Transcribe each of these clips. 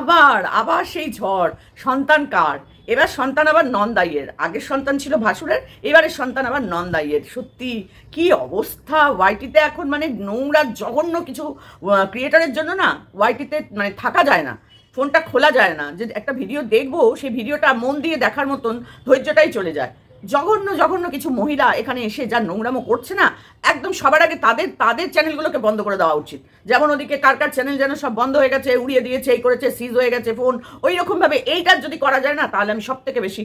আবার আবার সেই ঝড়। সন্তান কার? এবার সন্তান আবার নন্দাইয়ের। আগের সন্তান ছিল ভাসুরের, এবারের সন্তান আবার নন্দাইয়ের। সত্যি, কি অবস্থা? ওয়াইটিতে এখন মানে নোংরা, জঘন্য কিছু ক্রিয়েটারের জন্য না ওয়াইটিতে মানে থাকা যায় না। ফোনটা খোলা যায় না। যে একটা ভিডিও দেখব, সেই ভিডিওটা মন দিয়ে দেখার মতন ধৈর্যটাই চলে যায়। জঘন্য জঘন্য কিছু মহিলা এখানে এসে যা নোংরামো করছে না, একদম সবার আগে তাদের তাদের চ্যানেলগুলোকে বন্ধ করে দেওয়া উচিত। যেমন ওদিকে কার কার চ্যানেল যেন সব বন্ধ হয়ে গেছে, উড়িয়ে দিয়েছে, এই করেছে সিজ হয়ে গেছে ফোন ওই রকমভাবে এইটার যদি করা যায় না, তাহলে আমি সব থেকে বেশি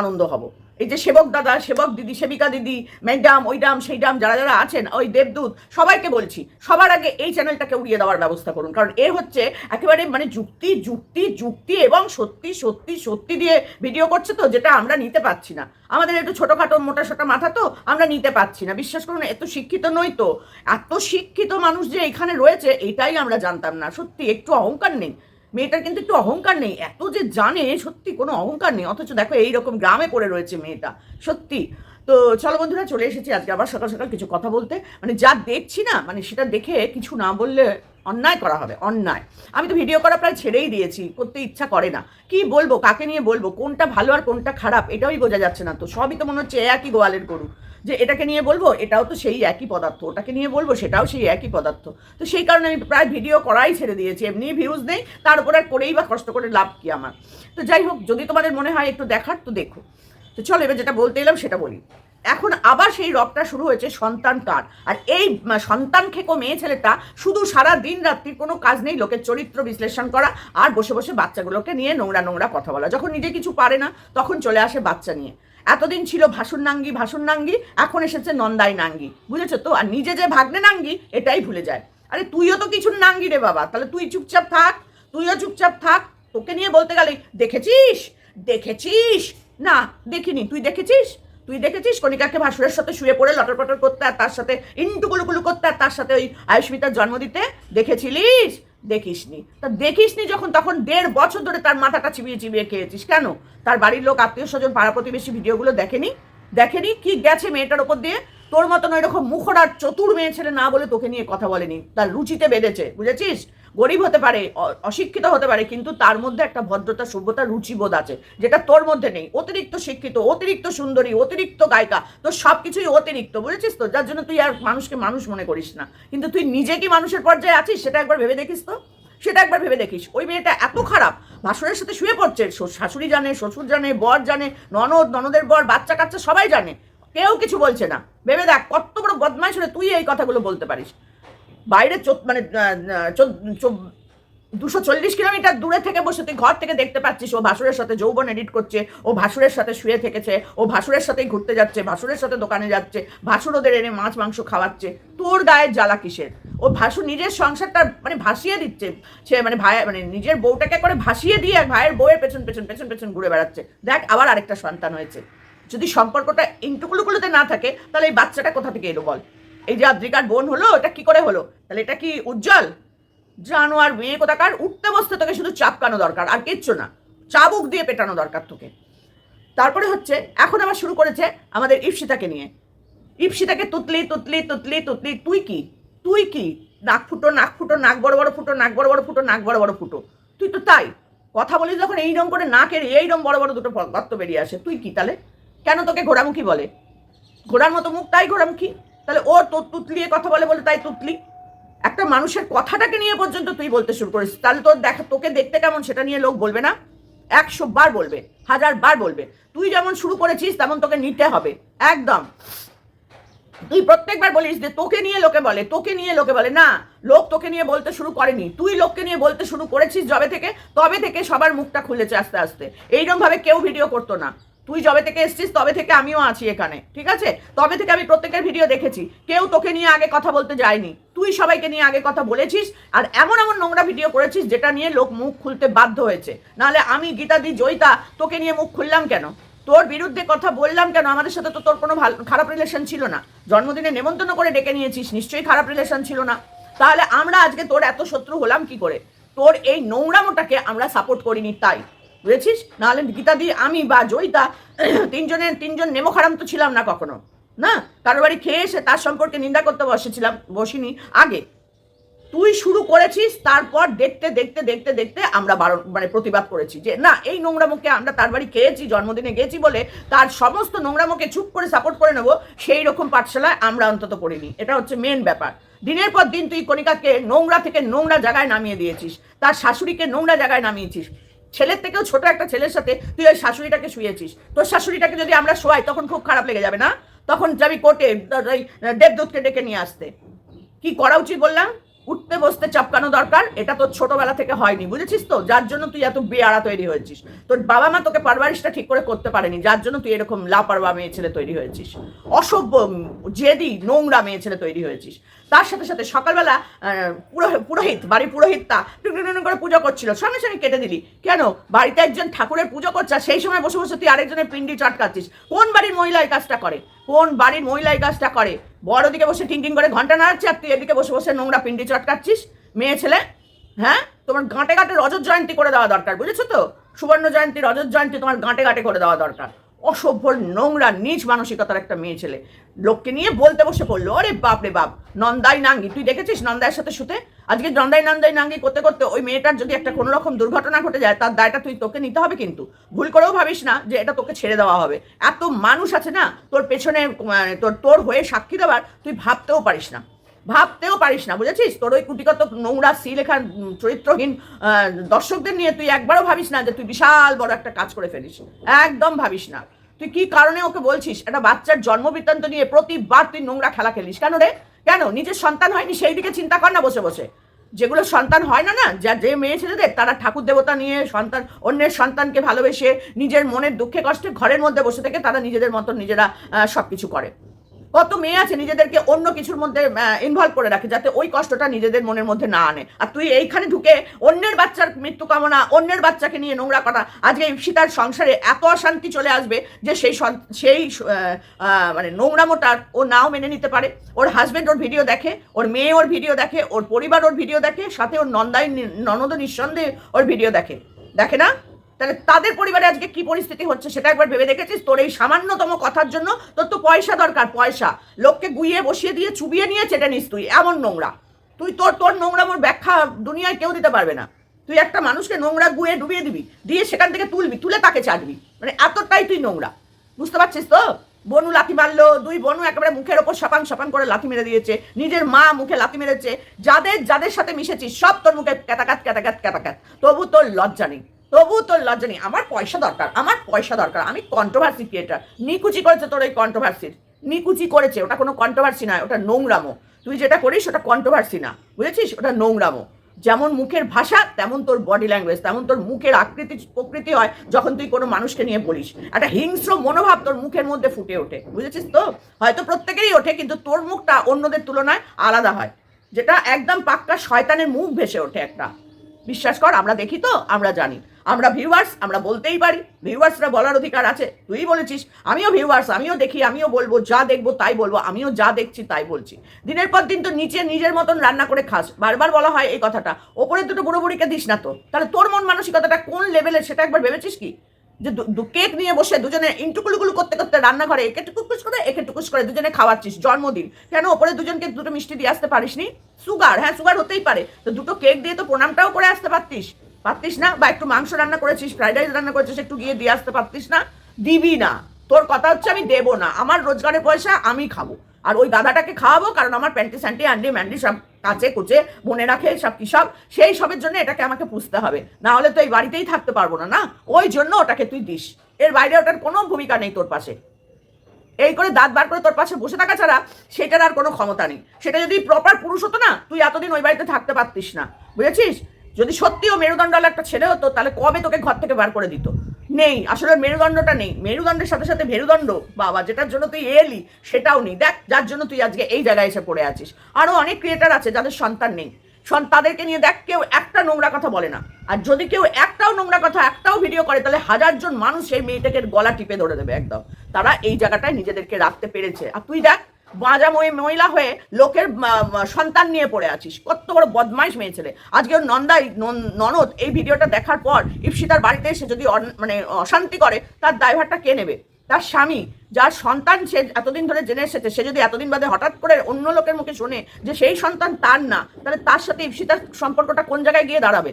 আনন্দ হব। এই যে সেবক দাদা, সেবক দিদি, সেবিকা দিদি, ম্যাডাম, ওই ডাম, সেই ডাম, যারা যারা আছেন, ওই দেবদূত, সবাইকে বলছি, সবার আগে এই চ্যানেলটাকে উড়িয়ে দেওয়ার ব্যবস্থা করুন। কারণ এ হচ্ছে একেবারে মানে যুক্তি যুক্তি যুক্তি এবং সত্যি সত্যি সত্যি দিয়ে ভিডিও করছে তো, যেটা আমরা নিতে পারছি না। আমাদের একটু ছোটোখাটো, মোটা সোটা মাথা তো আমরা নিতে পারছি না। বিশ্বাস করুন, এত শিক্ষিত নই তো। এত শিক্ষিত মানুষ যে এখানে রয়েছে এটাই আমরা জানতাম না। সত্যি, একটু অহংকার নেই। মেয়েটার কিন্তু একটু অহংকার নেই। এত যে জানে, সত্যি কোনো অহংকার নেই। অথচ দেখো, এইরকম গ্রামে পড়ে রয়েছে মেয়েটা। সত্যি। তো চলো বন্ধুরা, চলে এসেছি আজকে আবার সকাল সকাল কিছু কথা বলতে। মানে যা দেখছি না মানে সেটা দেখে কিছু না বললে অন্যায় করা হবে, অন্যায়। আমি তো ভিডিও করা প্রায় ছেড়েই দিয়েছি, করতে ইচ্ছা করে না। কি বলব, কাকে নিয়ে বলব, কোনটা ভালো আর কোনটা খারাপ এটাই বোঝা যাচ্ছে না তো। সবই তো মনে হচ্ছে একই গোয়ালের গরু। যে এটাকে নিয়ে বলব, এটাও তো সেই একই পদার্থ। ওটাকে নিয়ে বলব, সেটাও সেই একই পদার্থ। তো সেই কারণে আমি প্রায় ভিডিও করাই ছেড়ে দিয়েছি, এমনি ভিউজ নেই, তার উপর আর করেই বা কষ্ট করে লাভ কি আমার? তো যাই হোক, যদি তোমাদের মনে হয় একটু দেখার, তো দেখো। তো চলো, এবার যেটা বলতে এলাম, সেটা বলি। এখন আবার সেই রকটা শুরু হয়েছে সন্তান কার আর এই সন্তান খেকো মেয়ে ছেলেটা শুধু সারা দিন রাত্রির কোনো কাজ নেই, লোকের চরিত্র বিশ্লেষণ করা আর বসে বসে বাচ্চাগুলোকে নিয়ে নোংরা নোংরা কথা বলা। যখন নিজে কিছু পারে না, তখন চলে আসে বাচ্চা নিয়ে। এতদিন ছিল ভাসুর নাঙ্গি ভাসুর নাঙ্গি, এখন এসেছে নন্দাই নাঙ্গি। বুঝেছ তো? আর নিজে যে ভাগ্নে নাঙ্গি, এটাই ভুলে যায়। আরে তুইও তো কিছু নাঙ্গি রে বাবা। তাহলে তুই চুপচাপ থাক, তুইও চুপচাপ থাক। তোকে নিয়ে বলতে গেলে দেখেছিস? দেখেছিস? না, দেখিনি। তুই দেখেছিস? তুই দেখেছিস কণিকাকে ভাসুরের সাথে শুয়ে পড়ে লটর পটর করতে আর তার সাথে ইন্টুকুলুকুলু করতে আর তার সাথে ওই আয়ুষ্মিতার জন্ম দিতে? দেখেছিলিস? দেখিসনি। তা দেখিসনি যখন, তখন দেড় বছর ধরে তার মাথাটা চিবিয়ে চিবিয়ে খেয়েছিস কেন? তার বাড়ির লোক, আত্মীয় স্বজন, পাড়া প্রতিবেশী ভিডিওগুলো দেখেনি? দেখেনি? কি গেছে মেয়েটার ওপর দিয়ে? তোর মতন ওই রকম মুখরার চতুর মেয়ে ছেলে না বলে তোকে নিয়ে কথা বলেনি। তার রুচিতে বেঁধেছে, বুঝেছিস? গরিব হতে পারে অশিক্ষিত হতে পারে, কিন্তু তার মধ্যে একটা ভদ্রতা, সভ্যতা, রুচিবোধ আছে, যেটা তোর মধ্যে নেই। অতিরিক্ত শিক্ষিত, অতিরিক্ত সুন্দরী, অতিরিক্ত গায়িকা তোর সব কিছুই অতিরিক্ত, বুঝেছিস তো? যার জন্য তুই আর মানুষকে মানুষ মনে করিস না। কিন্তু তুই নিজে কি মানুষের পর্যায়ে আছিস? সেটা একবার ভেবে দেখিস তো? সেটা একবার ভেবে দেখিস। ওই মেয়েটা এত খারাপ, ভাসুরের সাথে শুয়ে পড়ছে শাশুড়ি জানে, শ্বশুর জানে, বর জানে, ননদ, ননদের বর, বাচ্চা কাচ্চা সবাই জানে। কেউ কিছু বলছে না। ভেবে দেখ, কত বড় বদমাইশ হলে তুই এই কথাগুলো বলতে পারিস। বাইরে মানে দুশো চল্লিশ কিলোমিটার দূরে থেকে বসে তুই ঘর থেকে দেখতে পাচ্ছিস, ও ভাসুরের সাথে যৌবন এডিট করছে, ও ভাসুরের সাথে শুয়ে থেকেছে, ও ভাসুরের সাথেই ঘুরতে যাচ্ছে, ভাসুরের সাথে দোকানে যাচ্ছে, ভাসুর ওদের এনে মাছ, মাংস খাওয়াচ্ছে, তোর গায়ের জ্বালা কিসের? ও ভাসু নিজের সংসারটা মানে ভাসিয়ে দিচ্ছে, সে মানে ভাই মানে নিজের বউটাকে করে ভাসিয়ে দিয়ে ভাইয়ের বউয়ের পেছন পেছন পেছন পেছন ঘুরে বেড়াচ্ছে। দেখ, আবার আরেকটা সন্তান হয়েছে। যদি সম্পর্কটা ইন্টুকুলুকুলুতে না থাকে, তাহলে এই বাচ্চাটা কোথা থেকে এলো বল? এই যে আদ্রিকার বোন হলো, এটা কি করে হলো? তাহলে এটা কি উজ্জ্বল? জানোয়ার মেয়ে কোথাকার? উঠতে বসতে তোকে শুধু চাপকানো দরকার, আর কিচ্ছু না। চাবুক দিয়ে পেটানো দরকার তোকে। তারপরে হচ্ছে, এখন আবার শুরু করেছে আমাদের ইপসিতাকে নিয়ে। ইপসিতাকে তুতলি তুতলি তুতলি তুতলি, তুই কি? তুই কি? নাক ফুটো নাক ফুটো, নাক বড় বড় ফুটো, নাক বড় বড় ফুটো, নাক বড় বড় ফুটো। তুই তো তাই। কথা বলিস যখন এইরকম করে নাকের এইরকম বড় বড় দুটো গর্ত বেরিয়ে আসে। তুই কি তাহলে? কেন তোকে ঘোড়ামুখী বলে? ঘোড়ার মতো মুখ তাই ঘোড়ামুখী? তাহলে ও তো তুতলিয়ে কথা বলে বলে তাই তুতলি? একটা মানুষের কথাটাকে নিয়ে পর্যন্ত তুই বলতে শুরু করিস। তাহলে তোর দেখা, তোকে দেখতে কেমন সেটা নিয়ে লোক বলবে না? একশো বার বলবে, হাজার বার বলবে। তুই যেমন শুরু করেছিস, তেমন তোকে নিতে হবে। একদম। তুই প্রত্যেকবার বলিস যে তোকে নিয়ে লোকে বলে, তোকে নিয়ে লোকে বলে। না, লোক তোকে নিয়ে বলতে শুরু করেনি। তুই লোককে নিয়ে বলতে শুরু করেছিস যবে থেকে, তবে থেকে সবার মুখটা খুলেছে আস্তে আস্তে। এইরকম ভাবে কেউ ভিডিও করতো না। তুই যবে থেকে এসছিস, তবে থেকে আমিও আছি এখানে, ঠিক আছে? তবে থেকে আমি প্রত্যেকের ভিডিও দেখেছি। কেউ তোকে নিয়ে আগে কথা বলতে যায়নি। তুই সবাইকে নিয়ে আগে কথা বলেছিস আর এমন এমন নোংরা ভিডিও করেছিস যেটা নিয়ে লোক মুখ খুলতে বাধ্য হয়েছে। নাহলে আমি গীতাদি জয়িতা তোকে নিয়ে মুখ খুললাম কেন? তোর বিরুদ্ধে কথা বললাম কেন? আমাদের সাথে তো তোর কোনো ভালো, খারাপ রিলেশন ছিল না। জন্মদিনে নেমন্তন্ন করে ডেকে নিয়েছিস, নিশ্চয়ই খারাপ রিলেশন ছিল না। তাহলে আমরা আজকে তোর এত শত্রু হলাম কি করে? তোর এই নোংরামোটাকে আমরা সাপোর্ট করিনি তাই। বুঝেছিস? নাহলে গীতাদি, আমি বা জয়িতা, তিনজনের, তিনজন নেমো খারাপ তো ছিলাম না কখনো। না? কারও বাড়ি খেয়ে এসে তার সম্পর্কে নিন্দা করতে বসেছিলাম, বসিনি। আগে তুই শুরু করেছিস, তারপর দেখতে দেখতে দেখতে দেখতে আমরা বারণ মানে প্রতিবাদ করেছি যে, না, এই নোংরামোকে আমরা তার বাড়ি খেয়েছি, জন্মদিনে গেছি বলে তার সমস্ত নোংরামোকে চুপ করে সাপোর্ট করে নেব, সেই রকম পাঠশালায় আমরা অন্তত করিনি এটা হচ্ছে মেন ব্যাপার। দিনের পর দিন তুই কণিকাকে নোংরা থেকে নোংরা জায়গায় নামিয়ে দিয়েছিস, তার শাশুড়িকে নোংরা জায়গায় নামিয়েছিস। ছেলের থেকেও ছোট একটা ছেলের সাথে তুই ওই শাশুড়িটাকে শুয়েছিস। তোর শাশুড়িটাকে যদি আমরা শোয়াই, তখন খুব খারাপ লেগে যাবে না? তখন যাবি কোর্টে দেবদূতকে ডেকে নিয়ে আসতে। কি করা উচিত বললাম? উঠতে বসতে চাপকানো দরকার, এটা তোর ছোটবেলা থেকে হয়নি, বুঝেছিস তো? যার জন্য তুই এত বেয়ারা তৈরি হয়েছিস। তোর বাবা মা তোকে পারবারিশটা ঠিক করে করতে পারেনি, যার জন্য তুই এরকম লাপারবা মেয়ে ছেলে তৈরি হয়েছিস। অসভ্য জেদি, নোংরা মেয়ে ছেলে তৈরি হয়েছিস। তার সাথে সাথে সকালবেলা পুরোহিত, বাড়ির পুরোহিতটা টুকটুক করে পুজো করছিল। সঙ্গে সঙ্গে কেটে দিলি। কেন? বাড়িতে একজন ঠাকুরের পুজো করছে সেই সময় বসে বসে তুই আরেকজনের পিন্ডি চটকাচ্ছিস। কোন বাড়ির মহিলা এই কাজটা করে? কোন বাড়ির মহিলা এই কাজটা করে? বড় দিকে বসে টিং টিং করে ঘণ্টা নাড়াচ্ছে আর তুই এদিকে বসে বসে নোংরা পিন্ডি চটকাচ্ছিস। মেয়ে, ছেলে হ্যাঁ? তোমার গাঁটে গাঁটে রজত জয়ন্তী করে দেওয়া দরকার, বুঝেছ তো? সুবর্ণ জয়ন্তী, রজত জয়ন্তী তোমার গাঁটে গাঁটে করে দেওয়া দরকার। অসভ্য, নোংরা নিচ মানসিকতার একটা মেয়ে ছেলে। লোককে নিয়ে বলতে বসে পড়ল আরে বাপ রে বাপ, নন্দাই নাঙ্গি, তুই দেখেছিস নন্দায়ের সাথে শুতে? আজকে নন্দাই নন্দাই নাঙ্গি করতে করতে ওই মেয়েটার যদি একটা কোনো রকম দুর্ঘটনা ঘটে যায়, তার দায়টা তুই তোকে নিতে হবে কিন্তু। ভুল করেও ভাবিস না যে এটা তোকে ছেড়ে দেওয়া হবে। এত মানুষ আছে না, তোর পেছনে মানে তোর তোর হয়ে সাক্ষী দেওয়ার তুই ভাবতেও পারিস না। ভাবতেও পারিস না, বুঝেছিস? তোর ওই কুটিগত নোংরা সি লেখার চরিত্রহীন দর্শকদের নিয়ে তুই একবারও ভাবিস না যে তুই বিশাল বড় একটা কাজ করে ফেলিস। একদম ভাবিস না। তুই কি কারণে ওকে বলছিস? একটা বাচ্চার জন্ম বৃত্তান্ত নিয়ে প্রতিবার তুই নোংরা খেলা খেলিস। কেন রে? কেন? নিজের সন্তান হয়নি, সেই দিকে চিন্তা কর না বসে বসে। যেগুলো সন্তান হয় না না, যা যে মেয়ে ছেলেদের তারা ঠাকুর দেবতা নিয়ে সন্তান, অন্যের সন্তানকে ভালোবেসে নিজের মনের দুঃখে কষ্টে ঘরের মধ্যে বসে থেকে তারা নিজেদের মতো নিজেরা সব কিছু করে। কত মেয়ে আছে নিজেদেরকে অন্য কিছুর মধ্যে ইনভলভ করে রাখে যাতে ওই কষ্টটা নিজেদের মনের মধ্যে না আনে। আর তুই এইখানে ঢুকে অন্যের বাচ্চার মৃত্যু কামনা, অন্যের বাচ্চাকে নিয়ে নোংরা করা আজকে সীতার সংসারে এত অশান্তি চলে আসবে যে সেই সেই মানে নোংরামোটার ও নাও মেনে নিতে পারে। ওর হাজবেন্ড ওর ভিডিও দেখে, ওর মেয়ে ওর ভিডিও দেখে, ওর পরিবার ওর ভিডিও দেখে, সাথে ওর নন্দাই, ননদ নিঃসন্দেহে ওর ভিডিও দেখে। দেখে না? তাহলে তাদের পরিবারে আজকে কি পরিস্থিতি হচ্ছে সেটা একবার ভেবে দেখেছিস? তোর এই সামান্যতম কথার জন্য তোর তো পয়সা দরকার, পয়সা। লোককে গুইয়ে বসিয়ে দিয়ে চুবিয়ে নিয়ে চেটে নিস তুই, এমন নোংরা। তুই তোর তোর নোংরা মোর ব্যাখ্যা দুনিয়ায় কেউ দিতে পারবে না। তুই একটা মানুষকে নোংরা গুয়ে ডুবিয়ে দিবি, দিয়ে সেখান থেকে তুলবি, তুলে তাকে চাটবি। মানে এতটাই তুই নোংরা। বুঝতে পারছিস তো? বনু লাথি মারলো, দুই বনু একেবারে মুখের ওপর সপান সপান করে লাথি মেরে দিয়েছে, নিজের মা মুখে লাথি মেরেছে, যাদের যাদের সাথে মিশেছিস, সব তোর মুখে ক্যাতাকাত ক্যাতাকাত ক্যাতাকাত। তবু তোর লজ্জা নেই। তবু তোর লজ্জা নেই। আমার পয়সা দরকার, আমার পয়সা দরকার। আমি কন্ট্রোভার্সি ক্রিয়েটার নিকুচি করেছে তোর এই কন্ট্রোভার্সির নিকুচি করেছে, ওটা কোনো কন্ট্রোভার্সি নয়, ওটা নোংরামো। তুই যেটা করিস, ওটা কন্ট্রোভার্সি না, বুঝেছিস? ওটা নোংরামো। যেমন মুখের ভাষা, তেমন তোর বডি ল্যাঙ্গুয়েজ তেমন তোর মুখের আকৃতি, প্রকৃতি হয় যখন তুই কোনো মানুষকে নিয়ে বলিস। একটা হিংস্র মনোভাব তোর মুখের মধ্যে ফুটে ওঠে, বুঝেছিস তো? হয়তো প্রত্যেকেরই ওঠে, কিন্তু তোর মুখটা অন্যদের তুলনায় আলাদা হয়। যেটা একদম পাক্কা শয়তানের মুখ ভেসে ওঠে একটা। বিশ্বাস কর, আমরা দেখি তো, আমরা জানি। আমরা ভিউয়ার্স আমরা বলতেই পারি ভিউয়ার্সরা বলার অধিকার আছে। তুই বলেছিস, আমিও ভিউয়ার্স আমিও দেখি, আমিও বলব, যা দেখব তাই বলব, আমিও যা দেখছি তাই বলছি। দিনের পর দিন তো নিচে নিজের মতন রান্না করে খাস। বারবার বলা হয় এই কথাটা, ওপরে দুটো বুড়ো বুড়িকে দিস না তো। তাহলে তোর মন মানসিকতাটা কোন লেভেলের সেটা একবার ভেবেছিস কি? যে কেক নিয়ে বসে দুজনে ইন্টুকুলুকুলু করতে করতে রান্নাঘরে একে টুকুস করে, একে টুকুস করে দুজনে খাওয়াচ্ছিস, জন্মদিন। কেন ওপরে দুজনকে দুটো মিষ্টি দিয়ে আসতে পারিসনি? সুগার হ্যাঁ সুগার হতেই পারে। তো দুটো কেক দিয়ে তো প্রণামটাও করে আসতে পারতিস। পারতিস না? বা একটু মাংস রান্না করেছিস ফ্রাইড রাইস রান্না করেছিস, একটু গিয়ে দিয়ে আসতে পারতিস না? দিবি না। তোর কথা হচ্ছে আমি দেবো না। আমার রোজগারের পয়সা আমি খাব। আর ওই গাধাটাকে খাওয়াবো, কারণ আমার প্যান্টি স্যান্টি অ্যান্ডি ম্যান্ডি সব কাছে কুচে, মনে রাখে সব কি সব, সেই সবের জন্য এটাকে আমাকে পুষতে হবে। না হলে তো এই বাড়িতেই থাকতে পারব না না? ওই জন্য ওটাকে তুই দিস। এর বাইরে ওটার কোনো ভূমিকা নেই তোর পাশে। এই করে দাঁত বার করে তোর পাশে বসে থাকা ছাড়া সেটার আর কোনো ক্ষমতা নেই। সেটা যদি প্রপার পুরুষ হতো না, তুই এতদিন ওই বাড়িতে থাকতে পারতিস না। বুঝেছিস? যদি সত্যিও মেরুদণ্ডওয়ালা একটা ছেলে হতো, তাহলে কবে তোকে ঘর থেকে বার করে দিত? নেই, আসলে মেরুদণ্ডটা নেই। মেরুদণ্ডের সাথে সাথে মেরুদণ্ড, বাবা, যেটার জন্য তুই এলি, সেটাও নেই। দেখ, যার জন্য তুই আজকে এই জায়গায় এসে পড়ে আছিস। আরও অনেক ক্রিয়েটার আছে যাদের সন্তান নেই। তাদেরকে নিয়ে দেখ, কেউ একটা নোংরা কথা বলে না। আর যদি কেউ একটাও নোংরা কথা, একটাও ভিডিও করে, তাহলে হাজার জন মানুষ সেই মেয়েটাকে গলা টিপে ধরে দেবে একদম। তারা এই জায়গাটায় নিজেদেরকে রাখতে পেরেছে। আর তুই দেখ বাজা মহি- মহিলা হয়ে লোকের সন্তান নিয়ে পড়ে আছিস। কত বড় বদমাইশ মেয়ে ছেলে। আজকে ওর নন্দাই, নন- ননদ এই ভিডিওটা দেখার পর ইপসিতার বাড়িতে এসে যদি মানে অশান্তি করে, তার দায়ভারটা কে নেবে? তার স্বামী, যার সন্তান সে এতদিন ধরে জেনে এসেছে, সে যদি এতদিন বাদে হঠাৎ করে অন্য লোকের মুখে শোনে যে সেই সন্তান তার না, তাহলে তার সাথে ইপসিতার সম্পর্কটা কোন জায়গায় গিয়ে দাঁড়াবে?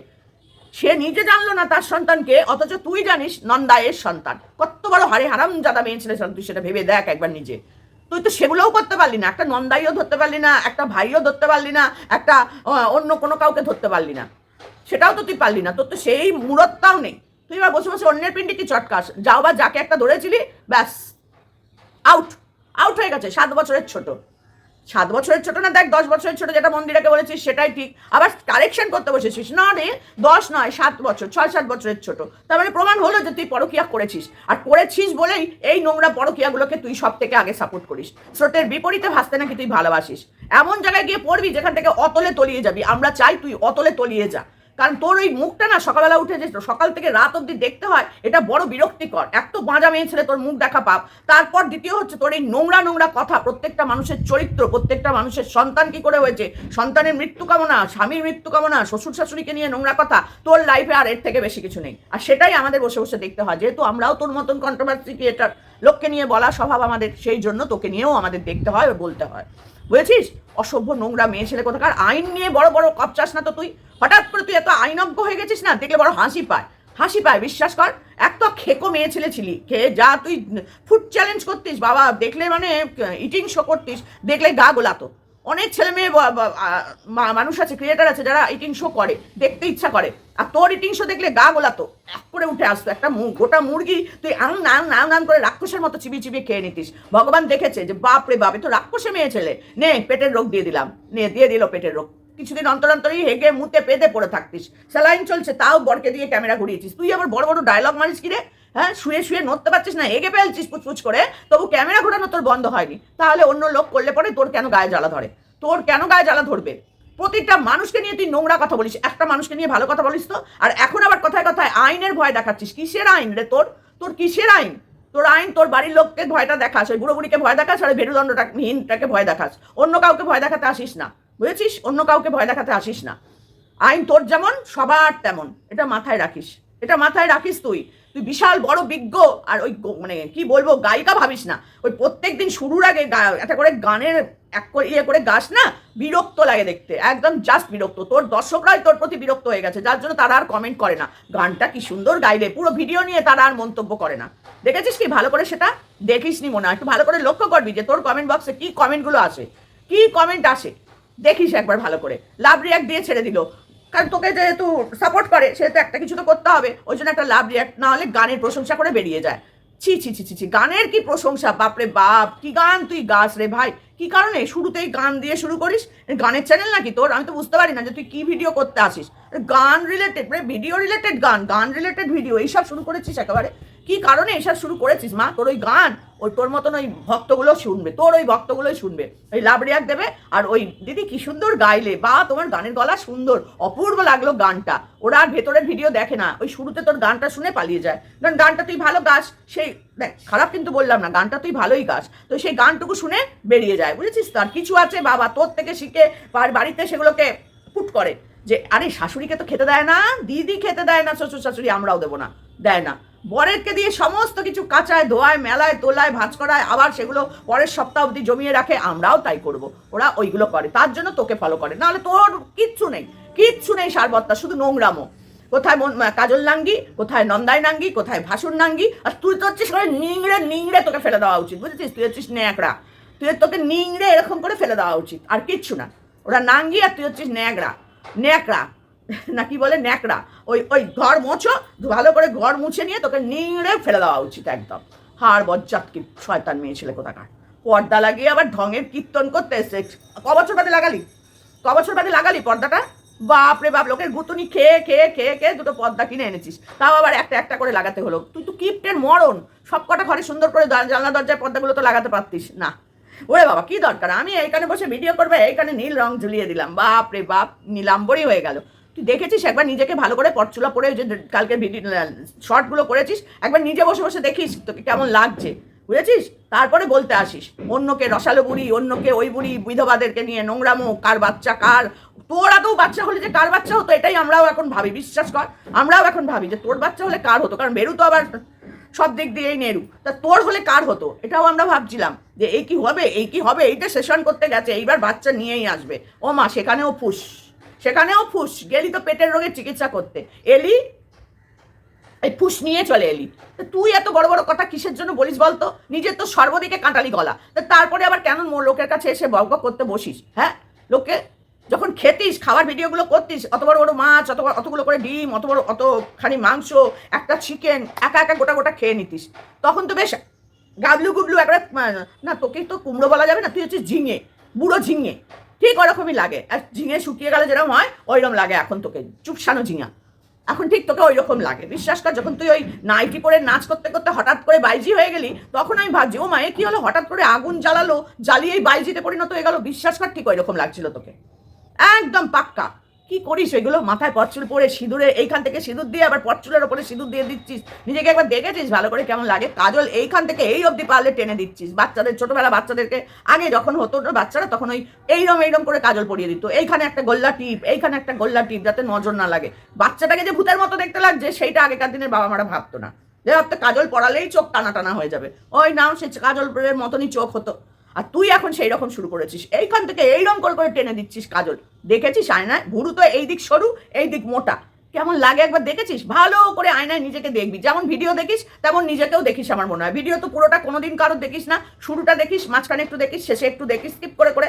সে নিজে জানলো না তার সন্তানকে, অথচ তুই জানিস নন্দায়ের সন্তান। কত বড় হারে হারাম জাদা মেয়ে ছেলে, তুই সেটা ভেবে দেখ একবার নিজে। তুই তো সেগুলোও করতে পারলি না। একটা নন্দাইও ধরতে পারলি না, একটা ভাইও ধরতে পারলি না, একটা অন্য কোনো কাউকে ধরতে পারলি না। সেটাও তো তুই পারলি না। তোর তো সেই মূরতটাও নেই। তুই এবার বসে বসে অন্যের পিন্ডি কি চটকাস? যাও বা যাকে একটা ধরেছিলি, ব্যাস। আউট আউট হয়ে গেছে, সাত বছরের ছোট। সাত বছরের ছোট না? দেখ, দশ বছরের ছোট যেটা মন্দিরাকে বলেছিস, সেটাই ঠিক। আবার কারেকশন করতে বসেছিস। না রে, দশ নয়, সাত বছর, ছয়, সাত বছরের ছোট। তার মানে প্রমাণ হলো যে তুই পরকিয়া করেছিস। আর করেছিস বলেই এই নোংরা পরকিয়াগুলোকে তুই সব থেকে আগে সাপোর্ট করিস। স্রোতের বিপরীতে ভাসতে নাকি তুই ভালোবাসিস। এমন জায়গায় গিয়ে পড়বি যেখান থেকে অতলে তলিয়ে যাবি। আমরা চাই তুই অতলে তলিয়ে যা। কারণ তোর ওই মুখটা না সকালবেলা উঠে যে সকাল থেকে রাত অবধি দেখতে হয়, এটা বড় বিরক্তিকর। এক তো বাঁজা মেয়ে ছেলে তোর মুখ দেখা পাপ। তারপর দ্বিতীয় হচ্ছে তোর এই নোংরা নোংরা কথা, প্রত্যেকটা মানুষের চরিত্র, প্রত্যেকটা মানুষের সন্তান কি করে হয়েছে? সন্তানের মৃত্যু কামনা, স্বামীর মৃত্যু কামনা, শ্বশুর শাশুড়িকে নিয়ে নোংরা কথা, তোর লাইফে আর এর থেকে বেশি কিছু নেই। আর সেটাই আমাদের বসে বসে দেখতে হয়। যেহেতু আমরাও তোর মতন কন্ট্রোভার্সি ক্রিয়েটার লোককে নিয়ে বলা স্বভাব আমাদের, সেই জন্য তোকে নিয়েও আমাদের দেখতে হয় বলতে হয়। বুঝেছিস? অসভ্য নোংরা মেয়ে ছেলে কোথাকার? আইন নিয়ে বড় বড় কপচাস না তো তুই? হঠাৎ করে তুই এত আইনজ্ঞ হয়ে গেছিস না? দেখলে বড় হাসি পায়। হাসি পায়, বিশ্বাস কর। এক তো খেকো মেয়ে ছেলে ছিলি। খেয়ে যা তুই ফুড চ্যালেঞ্জ করতিস, বাবা। দেখলে মানে ইটিং শো করতিস। দেখলে গা গোলাতো। অনেক ছেলে মেয়ে মানুষ আছে ক্রিয়েটার আছে, যারা ইটিং শো করে, দেখতে ইচ্ছা করে। আর তোর ইটিং শো দেখলে গা গোলাতো, এক করে উঠে আসতো একটা গোটা মুরগি, তুই আং, নাং নাং নাং করে রাক্ষসের মতো চিবিয়ে চিবিয়ে খেয়ে নিতিস। ভগবান দেখেছে যে বাপ রে বাপ তো রাক্ষসে মেয়ে ছেলে। নে, পেটের রোগ দিয়ে দিলাম। নে, দিয়ে দিল পেটের রোগ। কিছুদিন অন্তর অন্তরই হেগে, মুতে, পেদে পড়ে থাকতিস। স্যালাইন চলছে, তাও বরকে দিয়ে ক্যামেরা ঘুরিয়েছিস। তুই আবার বড় বড় ডায়লগ মারিস কি রে? হ্যাঁ শুয়ে শুয়ে নড়তে পারছিস না হেগে ফেলছিস পুচপুচ করে। তবু ক্যামেরা ঘোরানো তোর বন্ধ হয়নি। তাহলে অন্য লোক করলে পরে তোর কেন গায়ে জ্বালা ধরে? তোর কেন গায়ে জ্বালা ধরবে? প্রতিটা মানুষকে নিয়ে তুই নোংরা কথা বলিস, একটা মানুষকে নিয়ে ভালো কথা বলিস তো? আর এখন আবার কথায় কথায় আইনের ভয় দেখাচ্ছিস। কিসের আইন রে তোর? তোর কিসের আইন? তোর আইন তোর বাড়ির লোককে ভয়টা দেখাস, ওই বুড়ো বুড়িকে ভয় দেখাস, আর ভেরুদণ্ডটা হীনটাকে ভয় দেখাস। অন্য কাউকে ভয় দেখাতে আসিস না। বুঝেছিস? অন্য কাউকে ভয় দেখাতে আসিস না। আইন তোর যেমন, সবার তেমন। এটা মাথায় রাখিস। এটা মাথায় রাখিস তুই। তুই বিশাল বড় বিজ্ঞ, আর ওই মানে কি বলব, গায়িকা ভাবিস না। ওই প্রত্যেক দিন শুরুর আগে একটা করে গানের এক করে ইয়ে করে গাস না, বিরক্ত লাগে দেখতে। একদম জাস্ট বিরক্ত। তোর দর্শকরাই তোর প্রতি বিরক্ত হয়ে গেছে, যার জন্য তারা আর কমেন্ট করে না। গানটা কি সুন্দর গাইলে, পুরো ভিডিও নিয়ে তারা আর মন্তব্য করে না। দেখেছিস কি ভালো করে সেটা? দেখিস নি মনে হয়। একটু ভালো করে লক্ষ্য করবি যে তোর কমেন্ট বক্সে কি কমেন্টগুলো আসে। কি কমেন্ট আসে? দেখিস একবার ভালো করে। লাভ রিয়াক্ট দিয়ে ছেড়ে দিল। কারণ তোকে যেহেতু সাপোর্ট করে, সেহেতু একটা কিছু তো করতে হবে। ওই জন্য একটা লাভ রিয়াক্ট না হলে গানের প্রশংসা করে বেরিয়ে যায়। ছি ছি ছি ছি ছি, গানের কি প্রশংসা? বাপরে বাপ, কি গান তুই গাস রে ভাই? কি কারণে? শুরুতেই গান দিয়ে শুরু করিস। গানের চ্যানেল নাকি তোর? আমি তো বুঝতে পারি না যে তুই কি ভিডিও করতে আসিস। গান রিলেটেড মানে ভিডিও রিলেটেড গান গান রিলেটেড ভিডিও এইসব শুরু করেছিস একেবারে? কি কারণে এসব শুরু করেছিস মা? তোর ওই গান? ওই তোর মতন ওই ভক্তগুলো শুনবে, তোর ওই ভক্তগুলোই শুনবে। ওই লাভ রিয়াক দেবে আর ওই দিদি কি সুন্দর গাইলে, বা তোমার গানের গলা সুন্দর, অপূর্ব লাগল গানটা। ওরা আর ভেতরের ভিডিও দেখে না, ওই শুরুতে তোর গানটা শুনে পালিয়ে যায়। কারণ গানটা তুই ভালো গাস, সেই দেখ, খারাপ কিন্তু বললাম না, গানটা তুই ভালোই গাস। তো সেই গানটুকু শুনে বেরিয়ে যায়, বুঝেছিস তার কিছু আছে বাবা, তোর থেকে শিখে বাড়িতে সেগুলোকে পুট করে যে, আরে শাশুড়িকে তো খেতে দেয় না, দিদি খেতে দেয় না, শ্বশুর শাশুড়ি আমরাও দেবো না, দেয় না। বরেরকে দিয়ে সমস্ত কিছু কাঁচায়, ধোয়ায়, মেলায়, তোলায়, ভাঁজ করায়, আবার সেগুলো পরের সপ্তাহ অবধি জমিয়ে রাখে, আমরাও তাই করব। ওরা ওইগুলো করে। তার জন্য তোকে ফলো করে। নাহলে তোর কিচ্ছু নেই। কিচ্ছু নেই সারবত্তা, শুধু নোংরামো। কোথায় কাজল নাঙ্গি, কোথায় নন্দাই নাঙ্গি, কোথায় ভাসুর নাঙ্গি, আর তুই তো হচ্ছিস নিংড়ে নিংড়ে তোকে ফেলে দেওয়া উচিত, বুঝেছিস? তুই হচ্ছিস ন্যাকড়া। তুই তোকে নিংড়ে এরকম করে ফেলে দেওয়া উচিত, আর কিচ্ছু না। ওরা নাঙ্গি আর তুই হচ্ছিস ন্যাকড়া। ন্যাকড়া। না কি বলে ন্যাকড়া? ওই ওই ঘর মোছো, ভালো করে ঘর মুছে নিয়ে তোকে নিংড়ে ফেলে দেওয়া উচিত একদম। হাড় বজ্জাত কি শয়তান মেয়ে ছেলে কোথাকার। পর্দা লাগিয়ে আবার ঢঙের কীর্তন করতে এসছে। ক বছর বাদে লাগালি? ক বছর বাদে লাগালি পর্দাটা? বাপ রে বাপ, লোকের গুতুনি খেয়ে খেয়ে খেয়ে খেয়ে দুটো পর্দা কিনে এনেছিস। তাও আবার একটা একটা করে লাগাতে হলো। তুই তো কিপ্টের মরণ। সব কটা ঘরে সুন্দর করে জানলা, দরজায় পর্দাগুলো তো লাগাতে পারতিস। না। ওরে বাবা, কি দরকার? আমি এইখানে বসে ভিডিও করবে, এইখানে নীল রং ঝুলিয়ে দিলাম। বাপ রে বাপ নীলাম্বরই হয়ে গেল। তুই দেখেছিস একবার নিজেকে ভালো করে পরচুলা পরে যে কালকে শর্টগুলো করেছিস? একবার নিজে বসে বসে দেখিস তোকে কেমন লাগছে। বুঝেছিস? তারপরে বলতে আসিস, অন্যকে রসালো বুড়ি, অন্যকে ওই বুড়ি বিধবাদেরকে নিয়ে নোংরামো, কার বাচ্চা কার? তোর আদৌ বাচ্চা হলে যে কার বাচ্চা হতো, এটাই আমরাও এখন ভাবি, বিশ্বাস কর। আমরাও এখন ভাবি যে তোর বাচ্চা হলে কার হতো? কারণ বেরু তো আবার সব দিক দিয়েই নেরু। তা তোর হলে কার হতো? এটাও আমরা ভাবছিলাম যে এই কি হবে, এই কি হবে? এইটা সেশন করতে গেছে, এইবার বাচ্চা নিয়েই আসবে। ও মা, সেখানেও ফুস সেখানেও ফুস, গেলি তো পেটের রোগের চিকিৎসা করতে। এলি, এই ফুস নিয়ে চলে এলি। তুই এত বড় বড় কথা কিসের জন্য বলিস বলতো? নিজের তো সর্বদিকে কাঁটালি গলা। তারপরে আবার কেন লোকের কাছে এসে বক করতে বসিস হ্যাঁ? লোকে যখন খেতিস, খাবার ভিডিওগুলো করতিস, অত বড় বড় মাছ, অত অতগুলো করে ডিম, অত বড় অতখানি মাংস, একটা চিকেন একা একা গোটা গোটা খেয়ে নিতিস। তখন তো বেশ গাবলু গুবলু একবার না তোকে তো কুমড়ো বলা যাবে না, তুই হচ্ছে ঝিঙে, বুড়ো ঝিঙে। ঠিক ওরকমই লাগে। আর ঝিঙে শুকিয়ে গেলে যেরকম হয়, ওইরকম লাগে এখন তোকে। চুপসানো ঝিঙা। এখন ঠিক তোকে ওই রকম লাগে। বিশ্বাস কর, যখন তুই ওই নাইটি পরে নাচ করতে করতে হঠাৎ করে বাইজি হয়ে গেলি, তখন আমি ভাবছি, ও মায়ে কি হলো? হঠাৎ করে আগুন জ্বালালো, জ্বালিয়েই বাইজিতে পরিণত হয়ে গেল? বিশ্বাস কর, ঠিক ওই রকম লাগছিল তোকে। একদম পাক্কা। কি করিস? ওইগুলো মাথায় পরচুল পরে সিঁদুরে, এইখান থেকে সিঁদুর দিয়ে আবার পরচুলের ওপরে সিঁদুর দিয়ে দিচ্ছিস। নিজেকে একবার দেখেছিস ভালো করে কেমন লাগে? কাজল, এইখান থেকে এই অবধি পারলে টেনে দিচ্ছিস। বাচ্চাদের, ছোটবেলা বাচ্চাদেরকে আগে যখন হতো না, বাচ্চারা তখন ওই এইরম এইরম করে কাজল পরিয়ে দিত। এইখানে একটা গোল্লা টিপ, এইখানে একটা গোল্লা টিপ যাতে নজর না লাগে। বাচ্চাটাকে যে ভূতের মতো দেখতে লাগছে, সেইটা আগেকার দিনের বাবা মারা ভাবতো না। যে ভাবতো কাজল পড়ালেই চোখ টানা টানা হয়ে যাবে। ওই নাও, সে কাজল মতনই চোখ হতো। আর তুই এখন সেই রকম শুরু করেছিস। এইখান থেকে এইরকম করে করে টেনে দিচ্ছিস কাজল। দেখেছিস আয়নায়? ভুরু তো এই দিক সরু এই দিক মোটা। কেমন লাগে একবার দেখেছিস? ভালো করে আয়নায় নিজেকে দেখবি। যেমন ভিডিও দেখিস, তেমন নিজেকেও দেখিস আমার মনে হয়। ভিডিও তো পুরোটা কোনোদিন কারোর দেখিস না। শুরুটা দেখিস, মাঝখানে একটু দেখিস, শেষে একটু দেখিস স্কিপ করে করে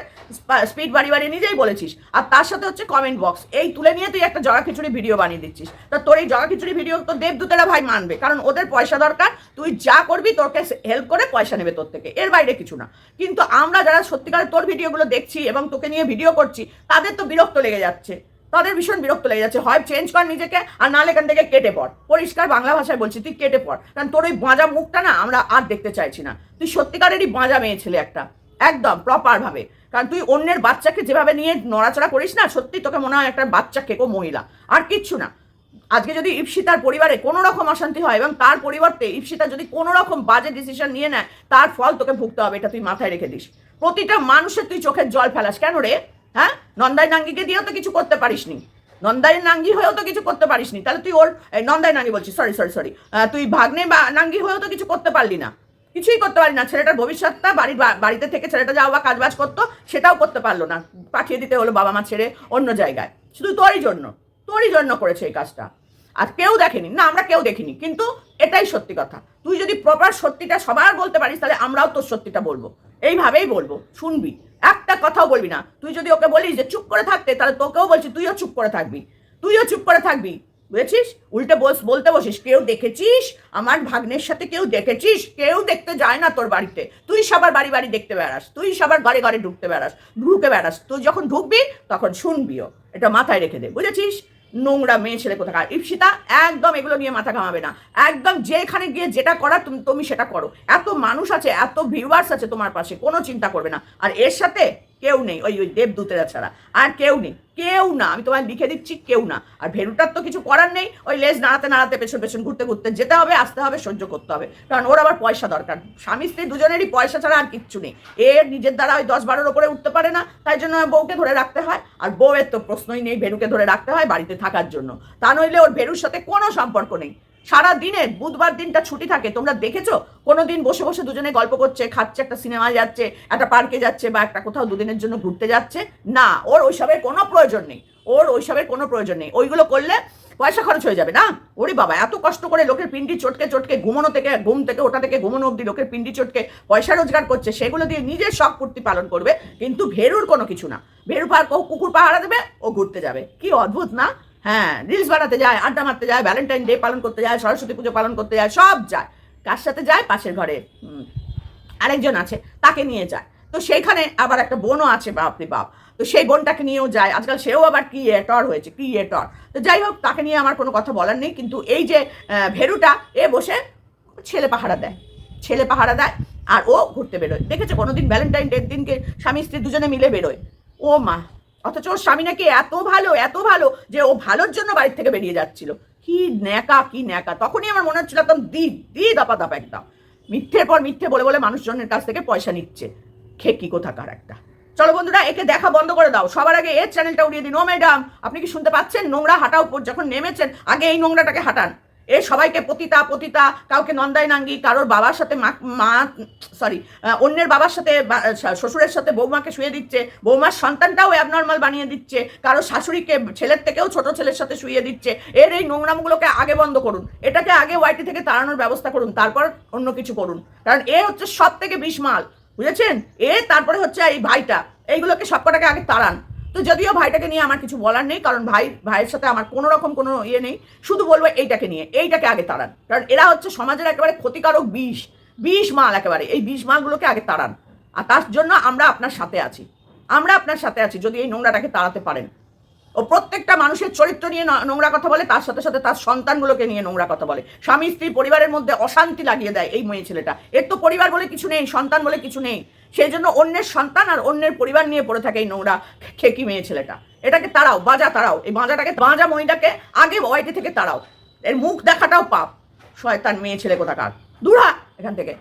স্পিড বাড়ি বাড়িয়ে নিজেই বলেছিস। আর তার সাথে হচ্ছে কমেন্ট বক্স এই তুলে নিয়ে তুই একটা জগা খিচুড়ি ভিডিও বানিয়ে দিচ্ছিস। তা তোর এই জগা খিচুড়ি ভিডিও তো দেবদূতেরা ভাই মানবে। কারণ ওদের পয়সা দরকার, তুই যা করবি তোকে হেল্প করে পয়সা নেবে তোর থেকে। এর বাইরে কিছু না। কিন্তু আমরা যারা সত্যিকারে তোর ভিডিওগুলো দেখছি এবং তোকে নিয়ে ভিডিও করছি, তাদের তো বিরক্ত লেগে যাচ্ছে। তাদের ভীষণ বিরক্ত লেগে যাচ্ছে। হয় চেঞ্জ কর নিজেকে, আর নাহলে এখান থেকে কেটে পড়। পরিষ্কার বাংলা ভাষায় বলছি, তুই কেটে পড়। কারণ তোর ওই বাঁজা মুখটা না আমরা আর দেখতে চাইছি না। তুই সত্যিকারেরই বাঁজা মেয়ে ছেলে একটা। একদম প্রপার ভাবে। কারণ তুই অন্যের বাচ্চাকে যেভাবে নিয়ে নড়াচড়া করিস না, সত্যি তোকে মনে হয় একটা বাচ্চা কেকো মহিলা। আর কিচ্ছু না। আজকে যদি ইপসিতার পরিবারে কোনো রকম অশান্তি হয় এবং তার পরিবর্তে ইপসিতা যদি কোনো রকম বাজে ডিসিশন নিয়ে নেয়, তার ফল তোকে ভুগতে হবে, এটা তুই মাথায় রেখে দিস। প্রতিটা মানুষের তুই চোখের জল ফেলাস। কেন রে? হ্যাঁ? নন্দাই নাঙ্গিকে দিয়েও তো কিছু করতে পারিসনি। নন্দাই নাঙ্গি হয়েও তো কিছু করতে পারিসনি। তাহলে তুই ওর নন্দাই নাঙ্গি বলছিস সরি সরি সরি তুই ভাগ্নে নাঙ্গি হয়েও তো কিছু করতে পারলি না। কিছুই করতে পারি না। ছেলেটার ভবিষ্যৎটা বাড়ির বাড়িতে থেকে ছেলেটা যাওয়া বা কাজবাজ করতো, সেটাও করতে পারল না। পাঠিয়ে দিতে হলো বাবা মা ছেড়ে অন্য জায়গায়। শুধু তোরই জন্য তোরই জন্য করেছে এই কাজটা। আর কেউ দেখেনি। না, আমরা কেউ দেখিনি। কিন্তু এটাই সত্যি কথা। তুই যদি প্রপার সত্যিটা সবার বলতে পারিস, তাহলে আমরাও তোর সত্যিটা বলব। এইভাবেই বলব। শুনবি। একটা কথাও বলবি না। তুই যদি ওকে বলিস যে, চুপ করে থাকতে, তাহলে তোকেও বলছি, তুইও চুপ করে থাকবি। তুইও চুপ করে থাকবি। বুঝেছিস? উল্টে বস, বলতে বসিস, কেউ দেখেছিস? আমার ভাগ্নের সাথে কেউ দেখেছিস? কেউ দেখতে যায় না তোর বাড়িতে। তুই সবার বাড়ি বাড়ি দেখতে বেড়াস। তুই সবার ঘরে ঘরে ঢুকতে বেড়াস, ঢুকে বেড়াস। তুই যখন ঢুকবি, তখন শুনবিও। এটা মাথায় রেখে দে, বুঝেছিস? নোংরা মেয়ে ছেলে কোথাকার। ইপসিতা একদম এগুলো নিয়ে মাথা ঘামাবে না। একদম যেখানে গিয়ে যেটা করার তুমি তুমি সেটা করো। এত মানুষ আছে, এত ভিউয়ার্স আছে তোমার পাশে, কোনো চিন্তা করবে না। আর এর সাথে কেউ নেই, ওই ওই দেবদূতেরা ছাড়া। আর কেউ নেই, কেউ না, আমি তোমায় লিখে দিচ্ছি কেউ না। আর ভেরুটার তো কিছু করার নেই, ওই লেজ নাড়াতে নাড়াতে পেছন পেছন ঘুরতে ঘুরতে যেতে হবে, আসতে হবে, সহ্য করতে হবে। কারণ ওর আবার পয়সা দরকার। স্বামী, স্ত্রী দুজনেরই পয়সা ছাড়া আর কিচ্ছু নেই। এর নিজের দ্বারা ওই দশ বারোর ওপরে উঠতে পারে না, তাই জন্য বউকে ধরে রাখতে হয়। আর বউয়ের তো প্রশ্নই নেই, ভেরুকে ধরে রাখতে হয় বাড়িতে থাকার জন্য। তা নইলে ওর ভেরুর সাথে কোনো সম্পর্ক নেই। সারা দিনে বুধবার দিনটা ছুটি থাকে। তোমরা দেখেছ? কোনো দিন বসে বসে দুজনে গল্প করছে, খাচ্ছে, একটা সিনেমায় যাচ্ছে, একটা পার্কে যাচ্ছে বা একটা কোথাও দুদিনের জন্য ঘুরতে যাচ্ছে। না, ওর ওইসবের কোনো প্রয়োজন নেই। ওর ওইসবের কোনো প্রয়োজন নেই। ওইগুলো করলে পয়সা খরচ হয়ে যাবে না? ওরে বাবা, এত কষ্ট করে লোকের পিন্ডি চটকে চটকে ঘুমানো থেকে, ঘুম থেকে ওটা থেকে ঘুমানো অবধি লোকের পিন্ডি চটকে পয়সা রোজগার করছে, সেগুলো দিয়ে নিজের শখ পূর্তি পালন করবে। কিন্তু ভেরুর কোনো কিছু না। ভেরু পার কুকুর পাহারা দেবে, ও ঘুরতে যাবে। কি অদ্ভুত না? হ্যাঁ রিলস বানাতে যায়, আড্ডা মারতে যায় ভ্যালেন্টাইন ডে পালন করতে যায়, সরস্বতী পুজো পালন করতে যায়, সব যায়। কার সাথে যায়? পাশের ঘরে আরেকজন আছে, তাকে নিয়ে যায়। তো সেইখানে আবার একটা বোনও আছে বাপরে বাপ। তো সেই বোনটাকে নিয়েও যায়। আজকাল সেও আবার ক্রিয়েটর হয়েছে ক্রিয়েটর তো যাই হোক, তাকে নিয়ে আমার কোনো কথা বলার নেই, কিন্তু এই যে ভেরুটা, এ বসে ছেলে পাহারা দেয়। ছেলে পাহারা দেয়, আর ও ঘুরতে বেরোয়। দেখেছে, কোনোদিন ভ্যালেন্টাইন ডের দিনকে স্বামী স্ত্রী দুজনে মিলে বেরোয়। ও মা অথচ ওর স্বামী নাকি এত ভালো এত ভালো যে ও ভালোর জন্য বাড়ির থেকে বেরিয়ে যাচ্ছিল। কি ন্যাকা কি ন্যাকা। তখনই আমার মনে হচ্ছিল একদম দি দি দাপা দাপা একদম। মিথ্যের পর মিথ্যে বলে বলে মানুষজনের কাছ থেকে পয়সা নিচ্ছে। খে খেকি কোথাকার একটা। চলো বন্ধুরা, একে দেখা বন্ধ করে দাও। সবার আগে এর চ্যানেলটা উড়িয়ে দিন ও ম্যাডাম আপনি কি শুনতে পাচ্ছেন? নোংরা হাঁটা উপর যখন নেমেছেন, আগে এই নোংরাটাকে হাঁটান। এ সবাইকে পতিতা পতিতা, কাউকে নন্দায় নাঙ্গি, কারোর বাবার সাথে মা মা সরি অন্যের বাবার সাথে শ্বশুরের সাথে বৌমাকে শুয়ে দিচ্ছে, বৌমার সন্তানটাও অ্যাবনর্মাল বানিয়ে দিচ্ছে, কারও শাশুড়িকে ছেলের থেকেও ছোট ছেলের সাথে শুয়ে দিচ্ছে, এর এই নোংরামগুলোকে আগে বন্ধ করুন, এটাকে আগে ওয়াইটি থেকে তাড়ানোর ব্যবস্থা করুন, তারপর অন্য কিছু করুন, কারণ এ হচ্ছে সব থেকে বিশমাল বুঝেছেন? এ তারপরে হচ্ছে এই ভাইটা, এইগুলোকে সবকটাকে আগে তাড়ান। তো যদিও ভাইটাকে নিয়ে আমার কিছু বলার নেই, কারণ ভাই, ভাইয়ের সাথে আমার কোনো রকম কোনো ইয়ে নেই, শুধু বলব এইটাকে নিয়ে, এইটাকে আগে তাড়ান। কারণ এরা হচ্ছে সমাজের একেবারে ক্ষতিকারক বিষ বিষ মাল একেবারে, এই বিষ মালগুলোকে আগে তাড়ান। আর তার জন্য আমরা আপনার সাথে আছি, আমরা আপনার সাথে আছি যদি এই নোংরাটাকে তাড়াতে পারেন। ও প্রত্যেকটা মানুষের চরিত্র নিয়ে নোংরা কথা বলে, তার সাথে সাথে তার সন্তানগুলোকে নিয়ে নোংরা কথা বলে। স্বামী স্ত্রী পরিবারের মধ্যে অশান্তি লাগিয়ে দেয় এই মেয়ে ছেলেটা। এর তো পরিবার বলে কিছু নেই, সন্তান বলে কিছু নেই। সেই জন্য অন্যের সন্তান আর অন্যের পরিবার নিয়ে পড়ে থাকে এই নোংরা খেকি মেয়ে ছেলেটা। এটাকে তাড়াও, বাজা তাড়াও, এই বাজাটাকে, বাজা মহিলাকে আগে ওয়াইটি থেকে তাড়াও। এর মুখ দেখাটাও পাপ। শয়তান মেয়ে ছেলে কোথাকার? দূরা এখান থেকে।